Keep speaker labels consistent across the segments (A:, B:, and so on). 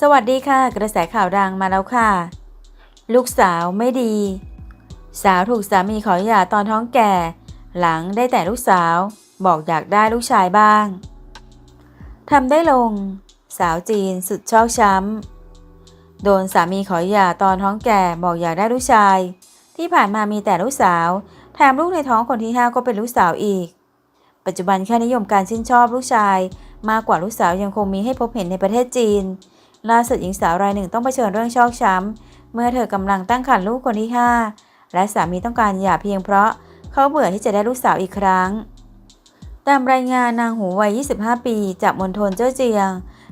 A: สวัสดีค่ะ กระแสข่าวดังมาแล้วค่ะ ลูกสาวไม่ดี สาวถูกสามีขอหย่าตอนท้องแก่ หลังได้แต่ลูกสาว บอกอยากได้ลูกชายบ้างทำได้ลง สาวจีนสุดชอกช้ำ โดนสามีขอหย่าตอนท้องแก่บอกอยากได้ลูกชาย ที่ผ่านมามีแต่ลูกสาว แถมลูกในท้องคนที่ห้าก็เป็นลูกสาวอีก ปัจจุบันค่านิยมการชื่นชอบลูกชาย มากกว่าลูกสาวยังคงมีให้พบเห็นในประเทศจีน ล่าสุดหญิงสาวรายหนึ่งต้องเผชิญเรื่องชอกช้ำ เมื่อเธอกำลังตั้งครรภ์ลูกคนที่ 5 และสามีต้องการหย่าเพียงเพราะเขาเบื่อที่จะได้ลูกสาวอีกครั้ง ตามรายงานนางหูวัย 25 ปี จากมณฑลเจ้าเจียง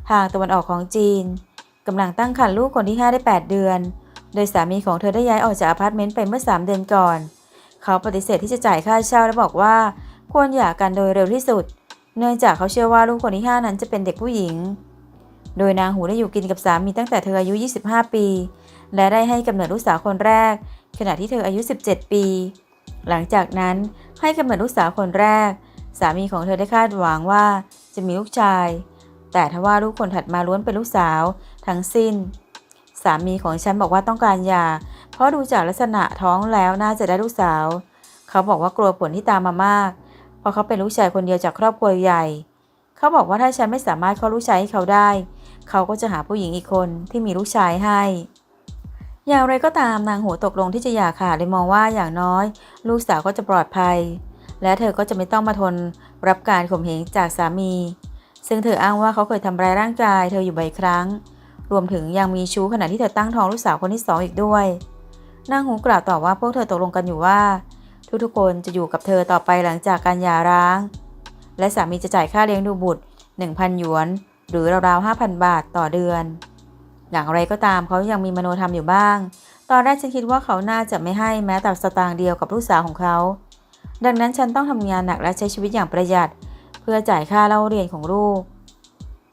A: ทางตะวันออกของจีนกำลังตั้งครรภ์ลูกคนที่ 5 ได้ 8 เดือน โดยสามีของเธอได้ย้ายออกจากอพาร์ตเมนต์ไปเมื่อ 3 เดือนก่อน เขาปฏิเสธที่จะจ่ายค่าเช่าและบอกว่า ควรหย่ากันโดยเร็วที่สุด เนื่องจากเขาเชื่อว่าลูกคนที่ 5 นั้นจะเป็นเด็กผู้หญิง โดยนางหูได้อยู่กินกับสามีตั้งแต่เธออายุ 25 ปี และได้ให้กำเนิดลูกสาวคนแรก ขณะที่เธออายุ 17 ปี หลังจากนั้นให้กำเนิดลูกสาวคนแรก สามีของเธอได้คาดหวังว่าจะมีลูกชาย แต่ทว่าลูกคนถัดมาล้วนเป็นลูกสาวทั้งสิ้น สามีของฉันบอกว่าต้องการยาเพราะดูจากลักษณะท้องแล้วน่าจะได้ลูกสาว เขาบอกว่ากลัวผลที่ตามมามาก เพราะเขาเป็นลูกชายคนเดียวจากครอบครัวใหญ่ เขาบอกว่าถ้าฉันไม่สามารถคลอดลูกชายให้เขาได้ เขาก็จะหาผู้หญิงอีกคนที่มีลูกชายให้ อย่างไรก็ตามนางหัวตกลงที่จะหย่าขาดเลยมองว่าอย่างน้อย ลูกสาวก็จะปลอดภัย และเธอก็จะไม่ต้องมาทนรับการข่มเหงจากสามี ซึ่งเธออ้างว่าเขาเคยทำร้ายร่างกายเธออยู่บ่อยครั้ง รวมถึงยังมีชู้ขณะที่เธอตั้งท้องลูกสาวคนที่สองอีกด้วยนางหูกล่าวต่อว่าพวกเธอตกลงกันอยู่ว่า ทุกๆคนจะอยู่กับเธอต่อไปหลังจากการหย่าร้าง และสามีจะจ่ายค่าเลี้ยงดูบุตร 1,000 หยวน หรือราวๆ5,000 บาทต่อเดือน อย่างไรก็ตามเขายังมีมโนธรรมอยู่บ้าง ตอนแรกฉันคิดว่าเขาน่าจะไม่ให้แม้แต่สตางค์เดียวกับลูกสาวของเขา ดังนั้นฉันต้องทำงานหนักและใช้ชีวิตอย่างประหยัด เพื่อจ่ายค่าเล่าเรียนของลูก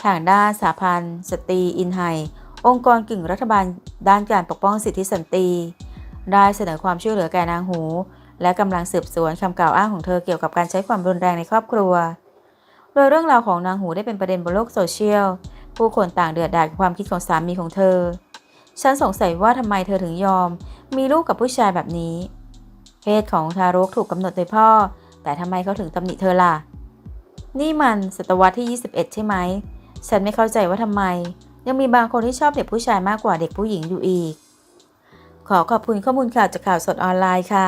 A: ทางด้านสาพันธ์สตรีอินไฮองค์กรกึ่งรัฐบาลด้านการปกป้องสิทธิสันติได้เสนอความช่วยเหลือแก่นางหู และกำลังสืบสวนคำกล่าวอ้างของเธอเกี่ยวกับการใช้ความรุนแรงในครอบครัว โดยเรื่องราวของนางหูได้เป็นประเด็นบนโลกโซเชียล ผู้คนต่างเดือดดาลกับความคิดของสามีของเธอ ฉันสงสัยว่าทำไมเธอถึงยอม มีลูกกับผู้ชายแบบนี้ เพศของทารกถูกกำหนดโดยพ่อ แต่ทำไมเขาถึงตำหนิเธอล่ะ นี่มันศตวรรษที่ 21 ใช่ไหม ฉันไม่เข้าใจว่าทำไม ยังมีบางคนที่ชอบเด็กผู้ชายมากกว่าเด็กผู้หญิงอยู่อีก ขอขอบคุณข้อมูลข่าวจากข่าวสดออนไลน์ค่ะ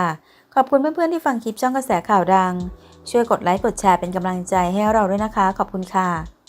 A: ขอบคุณเพื่อนๆที่ฟังคลิปช่องกระแสข่าวดัง ช่วยกดไลค์กดแชร์เป็นกำลังใจให้เราด้วยนะคะ ขอบคุณค่ะ